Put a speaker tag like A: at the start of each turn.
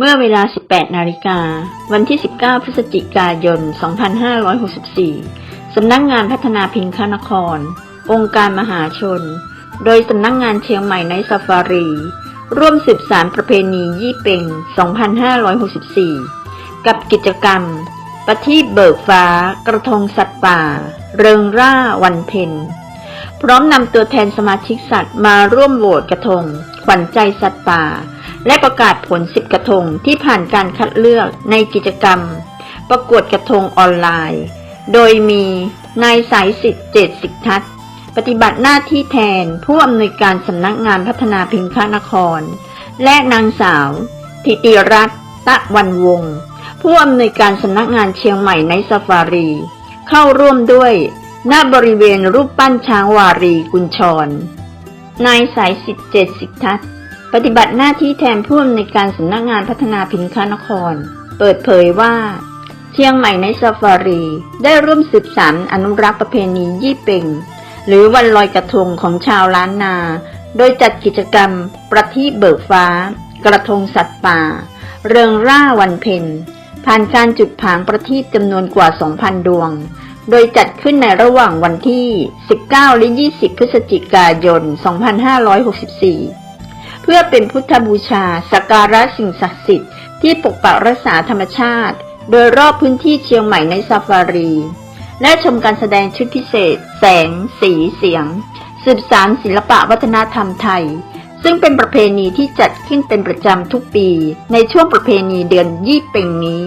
A: เมื่อเวลา 18 นาฬิกา วันที่ 19 พฤศจิกายน 2564 สำนักงานพัฒนาพิงคานคร องค์การมหาชน โดยสำนักงานเชียงใหม่ในซาฟารี ร่วมสืบสารประเพณียี่เป่ง2564 กับกิจกรรม ประทีปเบิกฟ้า กระทงสัตว์ป่า เริงร่าวันเพ็ญ พร้อมนำตัวแทนสมาชิกสัตว์มาร่วมโหวตกระทง ขวัญใจสัตว์ป่า และประกาศผลสิบกระทงที่ผ่านการคัดเลือกในกิจกรรม ประกวดกระทงออนไลน์ โดยมีนายสายสิทธิ์เจตสิททัศน์ปฏิบัติหน้าที่แทนผู้อำนวยการสำนักงานพัฒนาพิงคานคร และนางสาว ธิติรัตน์ตะวันวงศ์ผู้อำนวยการสำนักงานเชียงใหม่ในซาฟารี เข้าร่วมด้วยณบริเวณรูปปั้นช้างวารีกุญชร นายสายสิทธิ์เจตสิททัศน์ ปฏิบัติหน้าที่แทนผู้อำนวยการสำนักงานพัฒนาพินคานคร เปิดเผยว่า เชียงใหม่ในซาฟารี ได้ร่วมสืบสานอนุรักษ์ประเพณียี่เป่ง หรือวันลอยกระทงของชาวล้านนา โดยจัดกิจกรรม ประทีปเบิกฟ้า กระทงสัตว์ป่า เริงร่าวันเพ็ญผ่านการจุดผางประทีปจำนวนกว่า 2,000 ดวง โดยจัดขึ้นในระหว่างวันที่ 19 และ 20 พฤศจิกายน 2564 พื่อเป็นพุทธบูชาสักการะสิ่งศักดิ์สิทธิ์ที่ปกปักรักษาธรรมชาติ โดยรอบพื้นที่เชียงใหม่ในซาฟารี และชมการแสดงชุดพิเศษ แสง สีเสียง สืบสารศิลปะวัฒนธรรมไทย ซึ่งเป็นประเพณีที่จัดขึ้นเป็นประจำทุกปี ในช่วงประเพณีเดือนยี่เป่งนี้